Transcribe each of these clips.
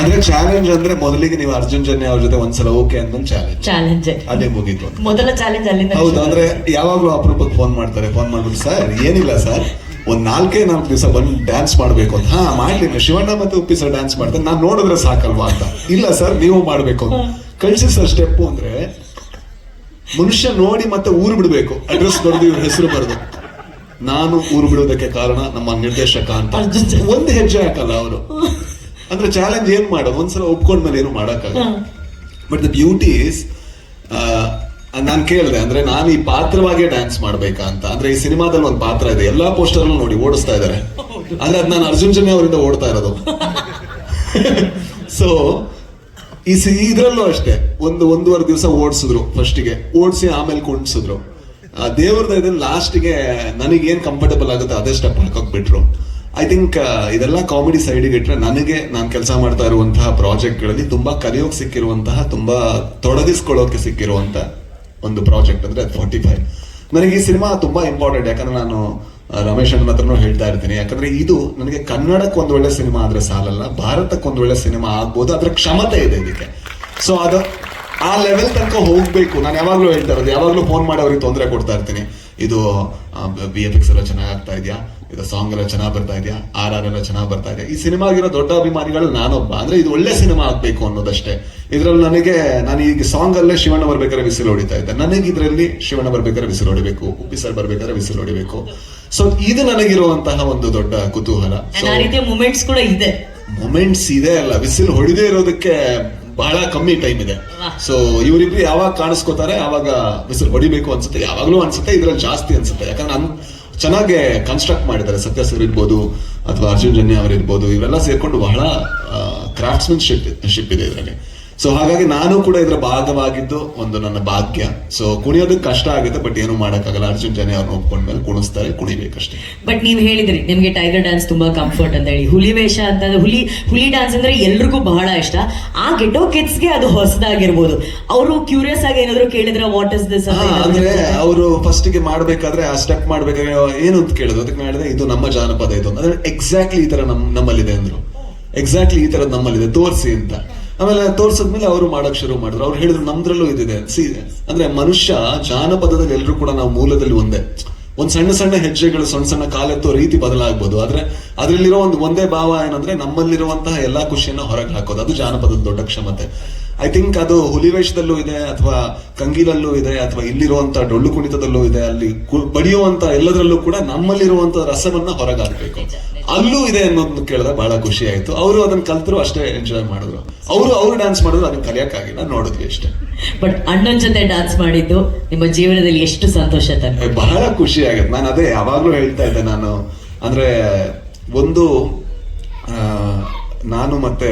ಅಂದ್ರೆ ಚಾಲೆಂಜ್ ಅಂದ್ರೆ ಮೊದಲಿಗೆ ನೀವು ಅರ್ಜುನ್ ಜನ್ಯ ಅವ್ರ ಜೊತೆ ಒಂದ್ಸಲ ಓಕೆ ಅಂತ ಚಾಲೆಂಜ್ ಚಾಲೆಂಜ್ ಅದೇ ಮುಗೀತು ಮೊದಲ ಚಾಲೆಂಜ್ ಅಲ್ಲಿ ಹೌದು ಅಂದ್ರೆ ಯಾವಾಗ್ಲೂ ಅಪರೂಪಕ್ಕೆ ಫೋನ್ ಮಾಡ್ತಾರೆ. ಫೋನ್ ಮಾಡ್ಬಿಟ್ಟು ಸರ್ ಏನಿಲ್ಲ ಸರ್ ಒಂದ್ ನಾಲ್ಕೇ ನಾಲ್ಕು ದಿವಸ ಬಂದು ಡ್ಯಾನ್ಸ್ ಮಾಡ್ಬೇಕು ಅಂತ. ಹಾ ಮಾಡ್ಲಿಲ್ಲ ಶಿವಣ್ಣ ಮತ್ತೆ ಉಪ್ಪಿ ಸರ್ ಡ್ಯಾನ್ಸ್ ಮಾಡ್ತಾರೆ. ನಾನ್ ನೋಡಿದ್ರೆ ಸಾಕಲ್ವಾ ಅಂತ. ಇಲ್ಲ ಸರ್ ನೀವು ಮಾಡ್ಬೇಕು ಕಳ್ಸಿ ಸರ್ ಸ್ಟೆಪ್ ಅಂದ್ರೆ ಮನುಷ್ಯ ನೋಡಿ ಮತ್ತೆ ಊರು ಬಿಡ್ಬೇಕು. ಅಡ್ರೆಸ್ ಬರೆದು ಇವ್ರ ಹೆಸರು ಬರೆದು. ನಾನು ಊರು ಬಿಡೋದಕ್ಕೆ ಕಾರಣ ನಮ್ಮ ನಿರ್ದೇಶಕ ಅಂತ. ಒಂದು ಹೆಜ್ಜೆ ಹಾಕಲ್ಲ ಅವರು. ಅಂದ್ರೆ ಚಾಲೆಂಜ್ ಏನ್ ಮಾಡೋದು? ಒಂದ್ಸಲ ಒಪ್ಕೊಂಡ್ಮೇಲೆ ಏನು ಮಾಡಕ್ಕಾಗಲ್ಲ. ಬಟ್ ದ ಬ್ಯೂಟಿ ಇಸ್ ನಾನು ಕೇಳಿದೆ ಅಂದ್ರೆ ನಾನು ಈ ಪಾತ್ರವಾಗೇ ಡ್ಯಾನ್ಸ್ ಮಾಡ್ಬೇಕಾ ಅಂತ. ಅಂದ್ರೆ ಈ ಸಿನಿಮಾದಲ್ಲಿ ಒಂದು ಪಾತ್ರ ಇದೆ ಎಲ್ಲಾ ಪೋಸ್ಟರ್ ನೋಡಿ ಓಡಿಸ್ತಾ ಇದ್ದಾರೆ ಅಂದ್ರೆ ಅದ್ ನಾನು ಅರ್ಜುನ್ ಜನ್ಯ ಅವರಿಂದ ಓಡ್ತಾ ಇರೋದು. ಸೊ ಈ ಸಿ ಇದ್ರಲ್ಲೂ ಅಷ್ಟೇ ಒಂದು ಒಂದೂವರೆ ದಿವಸ ಓಡಿಸಿದ್ರು ಫಸ್ಟಿಗೆ ಓಡಿಸಿ ಆಮೇಲೆ ಕುಣಿಸಿದ್ರು. ದೇವ್ರದ ಇದನ್ನ ಲಾಸ್ಟ್ಗೆ ನನಗೇನು ಏನ್ ಕಂಫರ್ಟಬಲ್ ಆಗುತ್ತೆ ಅದೇ ಸ್ಟೆಪ್ ಹಾಕೋಕ್ ಬಿಟ್ರು. ಐ ಥಿಂಕ್ ಇದೆಲ್ಲ ಕಾಮಿಡಿ ಸೈಡಿಗೆ ಇಟ್ಟರೆ ನನಗೆ ನಾನು ಕೆಲಸ ಮಾಡ್ತಾ ಇರುವಂತಹ ಪ್ರಾಜೆಕ್ಟ್ಗಳಲ್ಲಿ ತುಂಬಾ ಕಲಿಯೋಕೆ ಸಿಕ್ಕಿರುವಂತಹ, ತುಂಬಾ ತೊಡಗಿಸ್ಕೊಳ್ಳೋಕೆ ಸಿಕ್ಕಿರುವಂಥ ಒಂದು ಪ್ರಾಜೆಕ್ಟ್ ಅಂದ್ರೆ ಫಾರ್ಟಿ ಫೈವ್ ನನಗೆ ಈ ಸಿನಿಮಾ ತುಂಬಾ ಇಂಪಾರ್ಟೆಂಟ್ ಯಾಕಂದ್ರೆ ನಾನು ರಮೇಶ್ ಅಣ್ಣ ಹತ್ರನೂ ಹೇಳ್ತಾ ಇರ್ತೀನಿ. ಯಾಕಂದ್ರೆ ಇದು ನನಗೆ ಕನ್ನಡಕ್ಕೆ ಒಂದು ಒಳ್ಳೆ ಸಿನಿಮಾ ಆದ್ರೆ ಸಾಲಲ್ಲ, ಭಾರತಕ್ಕೆ ಒಂದು ಒಳ್ಳೆ ಸಿನಿಮಾ ಆಗ್ಬೋದು ಅದರ ಕ್ಷಮತೆ ಇದೆ ಇದಕ್ಕೆ. ಸೊ ಅದು ಆ ಲೆವೆಲ್ ತನಕ ಹೋಗ್ಬೇಕು. ನಾನು ಯಾವಾಗ್ಲೂ ಹೇಳ್ತಾ ಇರೋದು ಯಾವಾಗ್ಲೂ ಫೋನ್ ಮಾಡಿ ಅವ್ರಿಗೆ ತೊಂದರೆ ಕೊಡ್ತಾ ಇರ್ತೀನಿ. ಇದು ಬಿ ಎಫ್ ಎಕ್ಸ್ ಎಲ್ಲ ಚೆನ್ನಾಗಿ ಆಗ್ತಾ ಇದೆಯಾ? ಇದು ಸಾಂಗ್ ಎಲ್ಲ ಚೆನ್ನಾಗಿ ಬರ್ತಾ ಇದೆಯಾ? ಆರ್ ಆರ್ ಎಲ್ಲ ಚೆನ್ನಾಗಿ ಬರ್ತಾ ಇದೆ ಈ ಸಿನಿಮಾಗಿರೋ ದೊಡ್ಡ ಅಭಿಮಾನಿಗಳು ನಾನೊಬ್ಬ. ಅಂದ್ರೆ ಇದು ಒಳ್ಳೆ ಸಿನಿಮಾ ಆಗ್ಬೇಕು ಅನ್ನೋದಷ್ಟೇ. ಇದ್ರಲ್ಲಿ ನನಗೆ ನಾನು ಈಗ ಸಾಂಗ್ ಅಲ್ಲೇ ಶಿವಣ್ಣ ಬರ್ಬೇಕಾದ್ರೆ ಬಿಸಿಲು ಹೊಡಿತಾ ಇದ್ದೆ. ನನಗೆ ಇದರಲ್ಲಿ ಶಿವಣ್ಣ ಬರ್ಬೇಕಾದ್ರೆ ವಿಸಿಲ್ ಹೊಡಿಬೇಕು. ಉಪ್ಪಿ ಸರ್ ಬರ್ಬೇಕಾದ್ರೆ ಬಿಸಿಲು ಹೊಡಿಬೇಕು. ಸೊ ಇದು ನನಗಿರುವಂತಹ ಒಂದು ದೊಡ್ಡ ಕುತೂಹಲ. ಮೂಮೆಂಟ್ಸ್ ಕೂಡ ಇದೆ. ಮೂಮೆಂಟ್ಸ್ ಇದೆ ಅಲ್ಲ. ಬಿಸಿಲು ಹೊಡಿದೇ ಇರೋದಕ್ಕೆ ಬಹಳ ಕಮ್ಮಿ ಟೈಮ್ ಇದೆ. ಸೊ ಇವರಿಬ್ರು ಯಾವಾಗ ಕಾಣಿಸ್ಕೋತಾರೆ ಯಾವಾಗ ಬಿಸಿಲು ಹೊಡಿಬೇಕು ಅನ್ಸುತ್ತೆ ಯಾವಾಗ್ಲೂ ಅನ್ಸುತ್ತೆ ಇದ್ರಲ್ಲಿ ಜಾಸ್ತಿ ಅನ್ಸುತ್ತೆ. ಯಾಕಂದ್ರೆ ನನ್ ಚೆನ್ನಾಗಿ ಕನ್ಸ್ಟ್ರಕ್ಟ್ ಮಾಡಿದ್ದಾರೆ. ಸತ್ಯ ಸರ್ ಇರ್ಬೋದು ಅಥವಾ ಅರ್ಜುನ್ ಜನ್ಯ ಅವರು ಇವೆಲ್ಲ ಸೇರ್ಕೊಂಡು ಬಹಳ ಕ್ರಾಫ್ಟ್ಸ್ಮನ್ ಶಿಪ್ ಶಿಪ್ ಇದೆ ಇದರಲ್ಲಿ. ಸೊ ಹಾಗಾಗಿ ನಾನು ಕೂಡ ಇದರ ಭಾಗವಾಗಿದ್ದು ಒಂದು ನನ್ನ ಭಾಗ್ಯ. ಸೊ ಕುಣಿಯೋದಕ್ಕೆ ಕಷ್ಟ ಆಗುತ್ತೆ ಬಟ್ ಏನು ಮಾಡಕ್ಕಾಗಲ್ಲ. ಅರ್ಜುನ್ ಜನ ಅವ್ರನ್ನ ಒಪ್ಕೊಂಡ್ಮೇಲೆ ಕುಣಿಸ್ತಾರೆ ಕುಣಿಬೇಕಷ್ಟೇ. ಬಟ್ ನೀವು ಹೇಳಿದ್ರಿ ನಿಮ್ಗೆ ಟೈಗರ್ ಡ್ಯಾನ್ಸ್ ತುಂಬಾ ಕಂಫರ್ಟ್ ಅಂತ ಹೇಳಿ. ಹುಲಿ ವೇಷ ಅಂತಂದ್ರೆ ಹುಲಿ ಹುಲಿ ಡ್ಯಾನ್ಸ್ ಅಂದ್ರೆ ಎಲ್ರಿಗೂ ಬಹಳ ಇಷ್ಟ. ಆ ಗೆಟೋ ಕಿಡ್ಸ್ಗೆ ಅದು ಹೊಸದಾಗಿರ್ಬೋದು. ಅವರು ಕ್ಯೂರಿಯಸ್ ಆಗಿ ಏನಾದ್ರು ಕೇಳಿದ್ರೆ ವಾಟ್ ಇಸ್ ದಿಸ್ ಅಂದ್ರೆ ಅವರು ಫಸ್ಟ್ಗೆ ಮಾಡ್ಬೇಕಾದ್ರೆ ಆ ಸ್ಟೆಪ್ ಮಾಡ್ಬೇಕಾದ್ರೆ ಏನು ಅಂತ ಕೇಳಿದ್ರು. ಅದಕ್ಕೆ ಮಾಡಿದ್ರೆ ಇದು ನಮ್ಮ ಜಾನಪದ ಇದು ಅಂದ್ರೆ ಎಕ್ಸಾಕ್ಟ್ಲಿ ಈ ತರ ನಮ್ಮ ನಮ್ಮಲ್ಲಿದೆ ಅಂದ್ರು. ಎಕ್ಸಾಕ್ಟ್ಲಿ ಈ ತರ ನಮ್ಮಲ್ಲಿದೆ ತೋರಿಸಿ ಅಂತ. ಆಮೇಲೆ ತೋರ್ಸಿದ್ಮೇಲೆ ಅವರು ಮಾಡಕ್ ಶುರು ಮಾಡಿದ್ರು. ಅವ್ರು ಹೇಳಿದ್ರು, ನಮ್ದ್ರಲ್ಲೂ ಇದಿದೆ. ಸಿ ಅಂದ್ರೆ ಮನುಷ್ಯ ಜಾನಪದದಲ್ಲಿ ಎಲ್ಲರೂ ಕೂಡ ನಾವು ಮೂಲದಲ್ಲಿ ಒಂದೇ. ಒಂದ್ ಸಣ್ಣ ಸಣ್ಣ ಹೆಜ್ಜೆಗಳು, ಸಣ್ಣ ಸಣ್ಣ ಕಾಲೆತ್ತೋ ರೀತಿ ಬದಲಾಗ್ಬೋದು. ಆದ್ರೆ ಅದ್ರಲ್ಲಿರೋ ಒಂದು ಒಂದೇ ಭಾವ ಏನಂದ್ರೆ ನಮ್ಮಲ್ಲಿರುವಂತಹ ಎಲ್ಲಾ ಖುಷಿಯನ್ನ ಹೊರಗೆ ಹಾಕೋದು. ಅದು ಜಾನಪದದ ದೊಡ್ಡ ಕ್ಷಮತೆ. ಐ ಥಿಂಕ್ ಅದು ಹುಲಿವೇಶದಲ್ಲೂ ಇದೆ, ಅಥವಾ ಕಂಗೀಲಲ್ಲೂ ಇದೆ, ಅಥವಾ ಇಲ್ಲಿರುವಂತ ಡೊಳ್ಳು ಕುಣಿತದಲ್ಲೂ ಇದೆ. ಅಲ್ಲಿ ಬಡಿಯುವಂತ ಎಲ್ಲದರಲ್ಲೂ ಕೂಡ ನಮ್ಮಲ್ಲಿರುವಂತ ರಸವನ್ನ ಹೊರಗಾಕ್ಬೇಕು ಅಲ್ಲೂ ಇದೆ ಅನ್ನೋದನ್ನ ಕೇಳಿದ್ರೆ ಬಹಳ ಖುಷಿ ಆಯ್ತು. ಅವರು ಅದನ್ನ ಕಲ್ತರು ಅಷ್ಟೇ ಎಂಜಾಯ್ ಮಾಡಿದ್ರು. ಅವರು ಅವರು ಡ್ಯಾನ್ಸ್ ಮಾಡಿದ್ರು ಅದನ್ನ ಕಲಿಯಕ್ಕಾಗಿಲ್ಲ. ನೋಡಿದ್ವಿ ಅಷ್ಟೇ. ಬಟ್ ಅಣ್ಣನ ಜೊತೆ ಡ್ಯಾನ್ಸ್ ಮಾಡಿದ್ದು ನಿಮ್ಮ ಜೀವನದಲ್ಲಿ ಎಷ್ಟು ಸಂತೋಷ ತಂದೆ ಬಹಳ ಖುಷಿ ಆಗುತ್ತೆ. ನಾನು ಅದೇ ಯಾವಾಗಲೂ ಹೇಳ್ತಾ ಇದ್ದೆ ನಾನು. ಅಂದ್ರೆ ಒಂದು ನಾನು ಮತ್ತೆ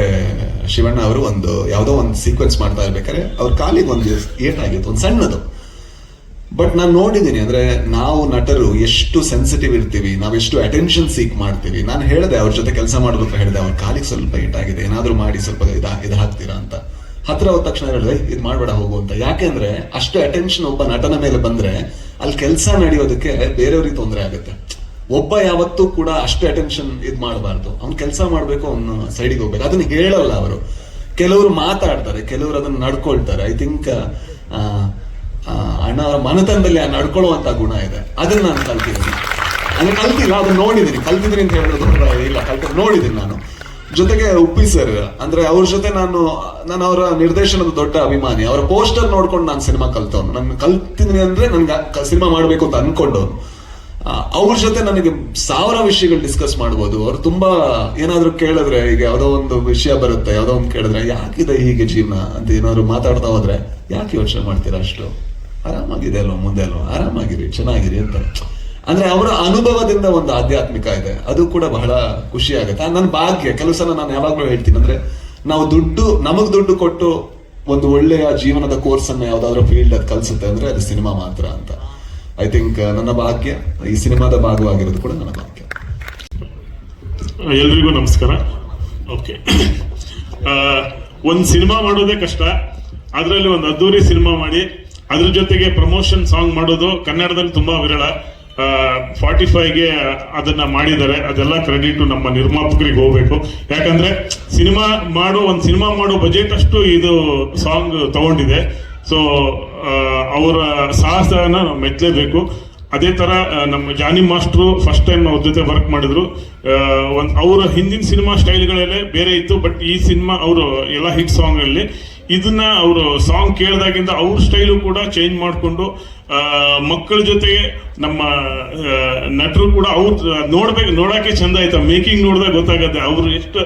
ಶಿವಣ್ಣ ಅವರು ಒಂದು ಯಾವುದೋ ಒಂದು ಸೀಕ್ವೆನ್ಸ್ ಮಾಡ್ತಾ ಇರ್ಬೇಕಾದ್ರೆ ಅವ್ರ ಕಾಲಿಗೆ ಒಂದು ಏಟಾಗಿತ್ತು ಒಂದು ಸಣ್ಣದು. ಬಟ್ ನಾನು ನೋಡಿದ್ದೀನಿ ಅಂದ್ರೆ ನಾವು ನಟರು ಎಷ್ಟು ಸೆನ್ಸಿಟಿವ್ ಇರ್ತೀವಿ, ನಾವು ಎಷ್ಟು ಅಟೆನ್ಷನ್ ಸೀಕ್ ಮಾಡ್ತೀವಿ. ನಾನು ಹೇಳಿದೆ, ಅವ್ರ ಜೊತೆ ಕೆಲಸ ಮಾಡೋದಕ್ಕೆ ಹೇಳಿದೆ, ಅವ್ರ ಕಾಲಿಗೆ ಸ್ವಲ್ಪ ಏಟಾಗಿದೆ ಏನಾದ್ರೂ ಮಾಡಿ ಸ್ವಲ್ಪ ಇದು ಇದು ಹಾಕ್ತೀರಾ ಅಂತ. ಹತ್ರ ಹೋದ ತಕ್ಷಣ ಹೇಳಿದೆ ಇದು ಮಾಡ್ಬೇಡ, ಹೋಗು ಅಂತ. ಯಾಕೆಂದ್ರೆ ಅಷ್ಟು ಅಟೆನ್ಷನ್ ಒಬ್ಬ ನಟನ ಮೇಲೆ ಬಂದ್ರೆ ಅಲ್ಲಿ ಕೆಲಸ ನಡೆಯೋದಕ್ಕೆ ಬೇರೆಯವ್ರಿಗೆ ತೊಂದರೆ ಆಗುತ್ತೆ. ಒಬ್ಬ ಯಾವತ್ತೂ ಕೂಡ ಅಷ್ಟು ಅಟೆನ್ಷನ್ ಇದ್ ಮಾಡಬಾರ್ದು. ಅವ್ನು ಕೆಲಸ ಮಾಡ್ಬೇಕು, ಅವ್ನ ಸೈಡಿಗೆ ಹೋಗ್ಬೇಕು. ಅದನ್ನ ಹೇಳಲ್ಲ ಅವರು. ಕೆಲವರು ಮಾತಾಡ್ತಾರೆ, ಕೆಲವರು ಅದನ್ನ ನಡ್ಕೊಳ್ತಾರೆ. ಐ ಥಿಂಕ್ ಅಣ್ಣ ಅವರ ಮನತನದಲ್ಲಿ ನಡ್ಕೊಳ್ಳುವಂತ ಗುಣ ಇದೆ. ಅದನ್ನ ನಾನು ಕಲ್ತಿದ್ದೀನಿ. ಅದನ್ನ ಕಲ್ತಿಲ್ಲ ಅದನ್ನ ನೋಡಿದ್ದೀನಿ. ಕಲ್ತಿದ್ದೀನಿ ಅಂತ ಹೇಳೋದು ಇಲ್ಲ. ಕಲ್ತ ನೋಡಿದ್ದೀನಿ ನಾನು. ಜೊತೆಗೆ ಉಪ್ಪಿ ಸರ್, ಅಂದ್ರೆ ಅವ್ರ ಜೊತೆ ನಾನು ನಾನು ಅವರ ನಿರ್ದೇಶನದ ದೊಡ್ಡ ಅಭಿಮಾನಿ. ಅವರ ಪೋಸ್ಟರ್ ನೋಡ್ಕೊಂಡು ನಾನು ಸಿನಿಮಾ ಕಲ್ತವನು. ನಾನು ಕಲ್ತಿದ್ದೀನಿ ಅಂದ್ರೆ ನನ್ಗೆ ಸಿನಿಮಾ ಮಾಡ್ಬೇಕು ಅಂತ ಅನ್ಕೊಂಡವನು. ಅವ್ರ ಜೊತೆ ನನಗೆ ಸಾವಿರ ವಿಷಯಗಳು ಡಿಸ್ಕಸ್ ಮಾಡ್ಬೋದು. ಅವ್ರು ತುಂಬಾ ಏನಾದ್ರು ಕೇಳಿದ್ರೆ ಈಗ ಯಾವ್ದೋ ಒಂದು ವಿಷಯ ಬರುತ್ತೆ, ಯಾವ್ದೋ ಒಂದು ಕೇಳಿದ್ರೆ, ಯಾಕಿದೆ ಹೀಗೆ ಜೀವನ? ಅಂತ ಏನಾದ್ರು ಮಾತಾಡ್ತಾ ಹೋದ್ರೆ ಯಾಕೆ ಯೋಚನೆ ಮಾಡ್ತೀರಾ ಅಷ್ಟು? ಆರಾಮಾಗಿದೆ ಅಲ್ವ ಮುಂದೆ ಅಲ್ವಾ ಆರಾಮಾಗಿರಿ, ಚೆನ್ನಾಗಿರಿ ಅಂತ. ಅಂದ್ರೆ ಅವರ ಅನುಭವದಿಂದ ಒಂದು ಆಧ್ಯಾತ್ಮಿಕ ಇದೆ. ಅದು ಕೂಡ ಬಹಳ ಖುಷಿ ಆಗುತ್ತೆ ನನ್ನ ಭಾಗ್ಯ, ಕೆಲವು ಸಲ ನಾನು ಯಾವಾಗ್ಲೂ ಹೇಳ್ತೀನಿ, ಅಂದ್ರೆ ನಾವು ದುಡ್ಡು, ನಮಗ್ ದುಡ್ಡು ಕೊಟ್ಟು ಒಂದು ಒಳ್ಳೆಯ ಜೀವನದ ಕೋರ್ಸ್ ಅನ್ನ ಯಾವ್ದಾದ್ರು ಫೀಲ್ಡ್ ಅದು ಕಲ್ಸುತ್ತೆ ಅಂದ್ರೆ ಅದು ಸಿನಿಮಾ ಮಾತ್ರ ಅಂತ. ಐ ಥಿಂಕ್ ನನ್ನ ಭಾಗ್ಯ, ಈ ಸಿನಿಮಾದ ಭಾಗವಾಗಿರೋದು ಕೂಡ ನನ್ನ ಭಾಗ್ಯ. ಎಲ್ರಿಗೂ ನಮಸ್ಕಾರ. ಓಕೆ ಒಂದು ಸಿನಿಮಾ ಮಾಡೋದೇ ಕಷ್ಟ. ಅದರಲ್ಲಿ ಒಂದು ಅದ್ದೂರಿ ಸಿನಿಮಾ ಮಾಡಿ ಅದ್ರ ಜೊತೆಗೆ ಪ್ರಮೋಷನ್ ಸಾಂಗ್ ಮಾಡೋದು ಕನ್ನಡದಲ್ಲಿ ತುಂಬಾ ವಿರಳ. ಫಾರ್ಟಿ ಫೈವ್ಗೆ ಅದನ್ನ ಮಾಡಿದ್ದಾರೆ. ಅದೆಲ್ಲ ಕ್ರೆಡಿಟ್ ನಮ್ಮ ನಿರ್ಮಾಪಕರಿಗೆ ಹೋಗ್ಬೇಕು. ಯಾಕಂದ್ರೆ ಸಿನಿಮಾ ಮಾಡೋ, ಒಂದು ಸಿನಿಮಾ ಮಾಡೋ ಬಜೆಟ್ ಅಷ್ಟು ಇದು ಸಾಂಗ್ ತಗೊಂಡಿದೆ. ಸೊ ಅವರ ಸಾಹಸನ ಮೆಚ್ಚಲೇಬೇಕು. ಅದೇ ತರ ನಮ್ಮ ಜಾನಿ ಮಾಸ್ಟ್ರು ಫಸ್ಟ್ ಟೈಮ್ ಅವ್ರ ಜೊತೆ ವರ್ಕ್ ಮಾಡಿದ್ರು. ಒಂದು ಅವರ ಹಿಂದಿನ ಸಿನಿಮಾ ಸ್ಟೈಲ್ಗಳಲ್ಲೇ ಬೇರೆ ಇತ್ತು ಬಟ್ ಈ ಸಿನಿಮಾ ಅವರು ಎಲ್ಲ ಹಿಟ್ ಸಾಂಗ್ ಅಲ್ಲಿ. ಇದನ್ನ ಅವರು ಸಾಂಗ್ ಕೇಳಿದಾಗಿಂದ ಅವ್ರ ಸ್ಟೈಲು ಕೂಡ ಚೇಂಜ್ ಮಾಡಿಕೊಂಡು ಮಕ್ಕಳ ಜೊತೆಗೆ ನಮ್ಮ ನಟರು ಕೂಡ ಅವ್ರು ನೋಡ್ಬೇಕು, ನೋಡಕ್ಕೆ ಚಂದ ಆಯ್ತಾ? ಮೇಕಿಂಗ್ ನೋಡಿದಾಗ ಗೊತ್ತಾಗತ್ತೆ. ಅವ್ರು ಎಷ್ಟು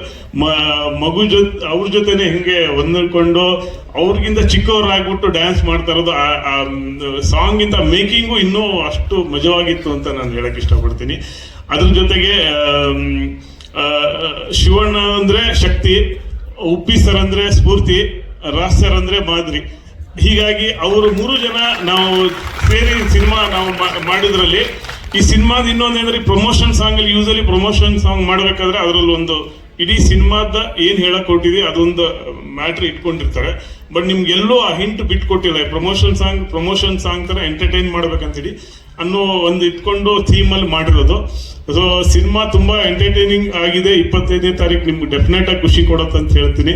ಮಗು ಜೊತೆ ಅವ್ರ ಜೊತೆನೆ ಹೆಂಗೆ ಹೊಂದ್ಕೊಂಡು ಅವ್ರಿಗಿಂತ ಚಿಕ್ಕವರಾಗ್ಬಿಟ್ಟು ಡ್ಯಾನ್ಸ್ ಮಾಡ್ತಾ ಇರೋದು, ಆ ಸಾಂಗ್ ಇಂದ ಮೇಕಿಂಗು ಇನ್ನೂ ಅಷ್ಟು ಮಜವಾಗಿತ್ತು ಅಂತ ನಾನು ಹೇಳಕ್ ಇಷ್ಟಪಡ್ತೀನಿ. ಅದ್ರ ಜೊತೆಗೆ ಶಿವಣ್ಣ ಅಂದ್ರೆ ಶಕ್ತಿ, ಉಪ್ಪಿ ಸರ್ ಅಂದ್ರೆ ಸ್ಫೂರ್ತಿ, ರಾಜ್ ಸರ್ ಅಂದ್ರೆ ಮಾದರಿ. ಹೀಗಾಗಿ ಅವರು ಮೂರು ಜನ ನಾವು ಸೇರಿ ಸಿನಿಮಾ ನಾವು ಮಾಡಿದ್ರಲ್ಲಿ. ಈ ಸಿನಿಮಾದ ಇನ್ನೊಂದೇಂದ್ರೆ ಪ್ರಮೋಷನ್ ಸಾಂಗ್ ಅಲ್ಲಿ ಯೂಸಲಿ ಪ್ರಮೋಷನ್ ಸಾಂಗ್ ಮಾಡ್ಬೇಕಾದ್ರೆ ಅದರಲ್ಲಿ ಒಂದು ಇಡೀ ಸಿನಿಮಾದ ಏನ್ ಹೇಳಕ್ ಕೊಟ್ಟಿದೆ ಅದೊಂದು ಮ್ಯಾಟ್ರ್ ಇಟ್ಕೊಂಡಿರ್ತಾರೆ. ಬಟ್ ನಿಮ್ಗೆಲ್ಲೂ ಆ ಹಿಂಟ್ ಬಿಟ್ಕೊಟ್ಟಿಲ್ಲ. ಪ್ರಮೋಷನ್ ಸಾಂಗ್ ಪ್ರಮೋಷನ್ ಸಾಂಗ್ ತರ ಎಂಟರ್ಟೈನ್ ಮಾಡ್ಬೇಕಂತೇಳಿ ಅನ್ನೋ ಒಂದು ಇಟ್ಕೊಂಡು ಥೀಮ್ ಅಲ್ಲಿ ಮಾಡಿರೋದು. ಸೊ ಸಿನಿಮಾ ತುಂಬಾ ಎಂಟರ್ಟೈನಿಂಗ್ ಆಗಿದೆ. ಇಪ್ಪತ್ತೈದನೇ ತಾರೀಕು ನಿಮ್ಗೆ ಡೆಫಿನೆಟ್ ಆಗಿ ಖುಷಿ ಕೊಡತ್ತಂತ ಹೇಳ್ತೀನಿ.